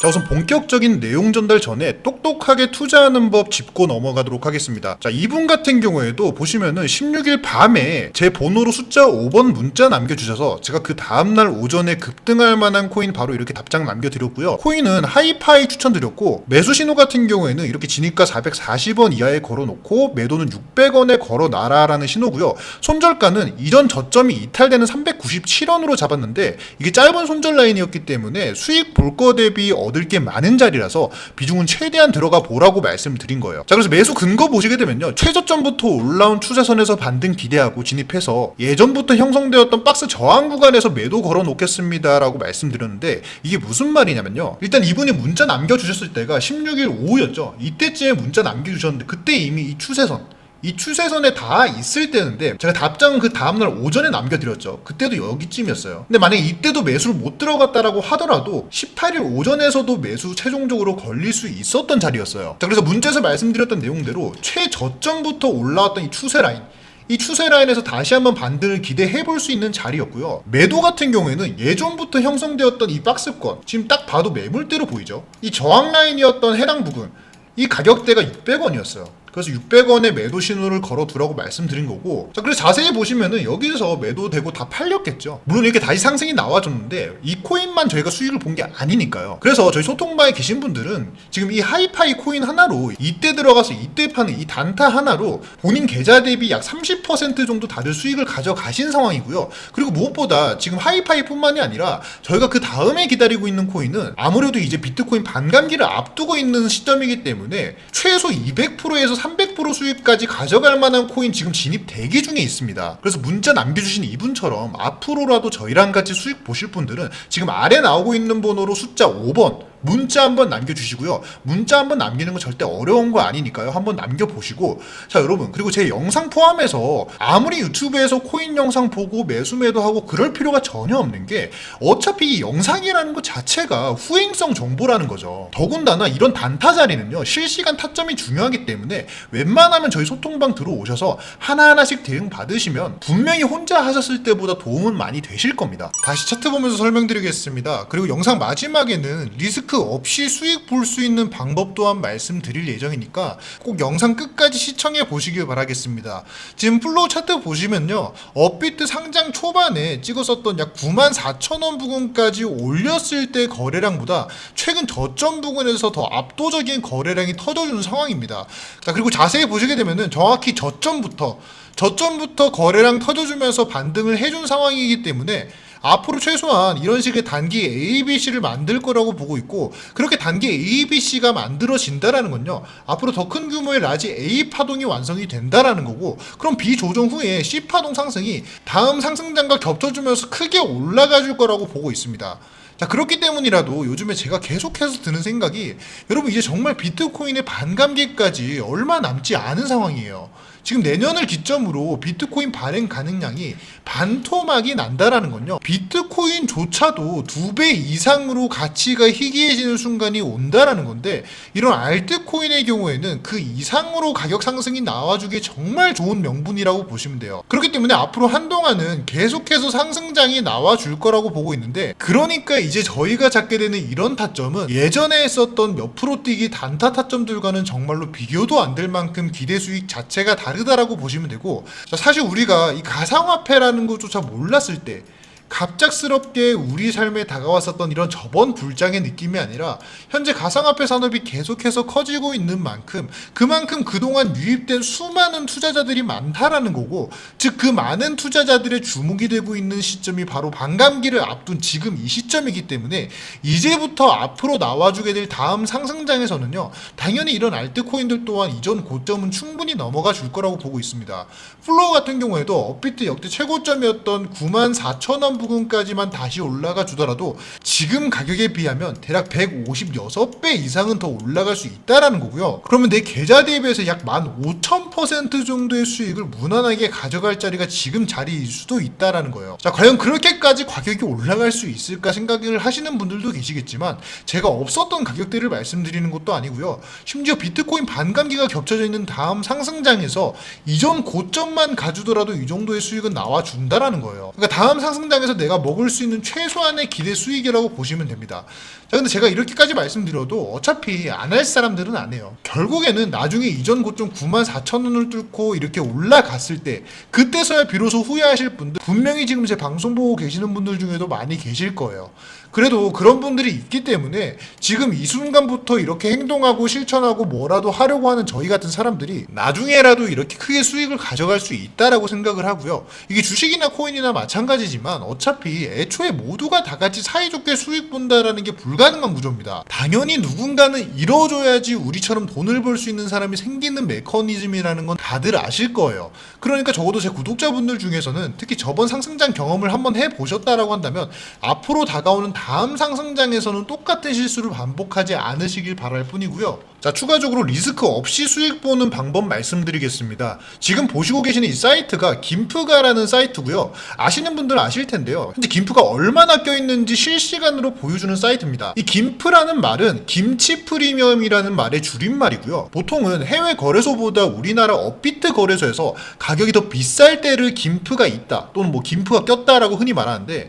자 우선 본격적인 내용 전달 전에 똑똑하게 투자하는 법 짚고 넘어가도록 하겠습니다. 자 이분 같은 경우에도 보시면은 16일 밤에 제 번호로 숫자 5번 문자 남겨주셔서 제가 그 다음날 오전에 급등할 만한 코인 바로 이렇게 답장 남겨드렸고요. 코인은 하이파이 추천드렸고 매수 신호 같은 경우에는 이렇게 진입가 440원 이하에 걸어놓고 매도는 600원에 걸어놔라라는 신호고요. 손절가는 이전 저점이 이탈되는 397원으로 잡았는데 이게 짧은 손절 라인이었기 때문에 수익 볼 거 대비 얻을 게 많은 자리라서 비중은 최대한 들어가 보라고 말씀드린 거예요. 자 그래서 매수 근거 보시게 되면요. 최저점부터 올라온 추세선에서 반등 기대하고 진입해서 예전부터 형성되었던 박스 저항 구간에서 매도 걸어 놓겠습니다라고 말씀드렸는데 이게 무슨 말이냐면요. 일단 이분이 문자 남겨주셨을 때가 16일 오후였죠. 이때쯤에 문자 남겨주셨는데 그때 이미 이 추세선 이 추세선에 다 있을 때인데 제가 답장은 그 다음날 오전에 남겨드렸죠. 그때도 여기쯤이었어요. 근데 만약에 이때도 매수를 못 들어갔다라고 하더라도 18일 오전에서도 매수 최종적으로 걸릴 수 있었던 자리였어요. 자 그래서 문제에서 말씀드렸던 내용대로 최저점부터 올라왔던 이 추세 라인 이 추세 라인에서 다시 한번 반등을 기대해 볼 수 있는 자리였고요. 매도 같은 경우에는 예전부터 형성되었던 이 박스권, 지금 딱 봐도 매물대로 보이죠? 이 저항 라인이었던 해당 부분, 이 가격대가 600원이었어요. 그래서 600원에 매도 신호를 걸어두라고 말씀드린 거고 자 그래서 자세히 보시면은 여기서 매도되고 다 팔렸겠죠. 물론 이렇게 다시 상승이 나와줬는데 이 코인만 저희가 수익을 본 게 아니니까요. 그래서 저희 소통방에 계신 분들은 지금 이 하이파이 코인 하나로 이때 들어가서 이때 파는 이 단타 하나로 본인 계좌 대비 약 30% 정도 다들 수익을 가져가신 상황이고요. 그리고 무엇보다 지금 하이파이뿐만이 아니라 저희가 그 다음에 기다리고 있는 코인은 아무래도 이제 비트코인 반감기를 앞두고 있는 시점이기 때문에 최소 200%에서 300% 수익까지 가져갈 만한 코인 지금 진입 대기 중에 있습니다. 그래서 문자 남겨주신 이분처럼 앞으로라도 저희랑 같이 수익 보실 분들은 지금 아래 나오고 있는 번호로 숫자 5번 문자 한번 남겨주시고요. 문자 한번 남기는 건 절대 어려운 거 아니니까요. 한번 남겨보시고. 자, 여러분. 그리고 제 영상 포함해서 아무리 유튜브에서 코인 영상 보고 매수 매도 하고 그럴 필요가 전혀 없는 게 어차피 이 영상이라는 것 자체가 후행성 정보라는 거죠. 더군다나 이런 단타 자리는요. 실시간 타점이 중요하기 때문에 웬만하면 저희 소통방 들어오셔서 하나하나씩 대응 받으시면 분명히 혼자 하셨을 때보다 도움은 많이 되실 겁니다. 다시 차트 보면서 설명드리겠습니다. 그리고 영상 마지막에는 리스크 없이 수익 볼 수 있는 방법 또한 말씀드릴 예정이니까 꼭 영상 끝까지 시청해 보시길 바라겠습니다. 지금 플로우 차트 보시면요. 업비트 상장 초반에 찍었었던 약 9만 4천 원 부근까지 올렸을 때 거래량보다 최근 저점 부근에서 더 압도적인 거래량이 터져주는 상황입니다. 자, 그리고 자세히 보시게 되면은 정확히 저점부터 저점부터 거래량 터져주면서 반등을 해준 상황이기 때문에 앞으로 최소한 이런 식의 단기 ABC를 만들 거라고 보고 있고 그렇게 단기 ABC가 만들어진다라는 건요 앞으로 더 큰 규모의 라지 A 파동이 완성이 된다라는 거고 그럼 B 조정 후에 C 파동 상승이 다음 상승장과 겹쳐주면서 크게 올라가 줄 거라고 보고 있습니다. 자 그렇기 때문이라도 요즘에 제가 계속해서 드는 생각이 여러분 이제 정말 비트코인의 반감기까지 얼마 남지 않은 상황이에요. 지금 내년을 기점으로 비트코인 발행 가능량이 반토막이 난다라는 건요. 비트코인조차도 두 배 이상으로 가치가 희귀해지는 순간이 온다라는 건데 이런 알트코인의 경우에는 그 이상으로 가격 상승이 나와주기 정말 좋은 명분이라고 보시면 돼요. 그렇기 때문에 앞으로 한동안은 계속해서 상승장이 나와줄 거라고 보고 있는데 그러니까 이제 저희가 잡게 되는 이런 타점은 예전에 했었던 몇 프로 뛰기 단타 타점들과는 정말로 비교도 안 될 만큼 기대 수익 자체가 다르다라고 보시면 되고 자, 사실 우리가 이 가상화폐라는 것조차 몰랐을 때 갑작스럽게 우리 삶에 다가왔었던 이런 저번 불장의 느낌이 아니라 현재 가상화폐 산업이 계속해서 커지고 있는 만큼 그만큼 그동안 유입된 수많은 투자자들이 많다라는 거고 즉 그 많은 투자자들의 주목이 되고 있는 시점이 바로 반감기를 앞둔 지금 이 시점이기 때문에 이제부터 앞으로 나와주게 될 다음 상승장에서는요 당연히 이런 알트코인들 또한 이전 고점은 충분히 넘어가 줄 거라고 보고 있습니다. 플로우 같은 경우에도 업비트 역대 최고점이었던 9만 4천 원 부근까지만 다시 올라가 주더라도 지금 가격에 비하면 대략 156배 이상은 더 올라갈 수 있다라는 거고요. 그러면 내 계좌 대비해서 약 15,000% 정도의 수익을 무난하게 가져갈 자리가 지금 자리일 수도 있다라는 거예요. 자, 과연 그렇게까지 가격이 올라갈 수 있을까 생각을 하시는 분들도 계시겠지만 제가 없었던 가격대를 말씀드리는 것도 아니고요. 심지어 비트코인 반감기가 겹쳐져 있는 다음 상승장에서 이전 고점만 가주더라도 이 정도의 수익은 나와 준다라는 거예요. 그러니까 다음 상승장에서 시장에서 내가 먹을 수 있는 최소한의 기대 수익이라고 보시면 됩니다. 자, 근데 제가 이렇게까지 말씀드려도 어차피 안 할 사람들은 안 해요. 결국에는 나중에 이전 고점 9만 4천 원을 뚫고 이렇게 올라갔을 때 그때서야 비로소 후회하실 분들 분명히 지금 제 방송 보고 계시는 분들 중에도 많이 계실 거예요. 그래도 그런 분들이 있기 때문에 지금 이 순간부터 이렇게 행동하고 실천하고 뭐라도 하려고 하는 저희 같은 사람들이 나중에라도 이렇게 크게 수익을 가져갈 수 있다라고 생각을 하고요. 이게 주식이나 코인이나 마찬가지지만 어차피 애초에 모두가 다 같이 사이좋게 수익 본다라는 게 불가능한 구조입니다. 당연히 누군가는 이뤄줘야지 우리처럼 돈을 벌 수 있는 사람이 생기는 메커니즘이라는 건 다들 아실 거예요. 그러니까 적어도 제 구독자분들 중에서는 특히 저번 상승장 경험을 한번 해보셨다라고 한다면 앞으로 다가오는 다음 상승장에서는 똑같은 실수를 반복하지 않으시길 바랄 뿐이고요. 자, 추가적으로 리스크 없이 수익 보는 방법 말씀드리겠습니다. 지금 보시고 계시는 이 사이트가 김프가라는 사이트고요. 아시는 분들 아실 텐데요. 현재 김프가 얼마나 껴있는지 실시간으로 보여주는 사이트입니다. 이 김프라는 말은 김치 프리미엄이라는 말의 줄임말이고요. 보통은 해외 거래소보다 우리나라 업 비트 거래소에서 가격이 더 비쌀 때를 김프가 있다. 또는 뭐 김프가 꼈다라고 흔히 말하는데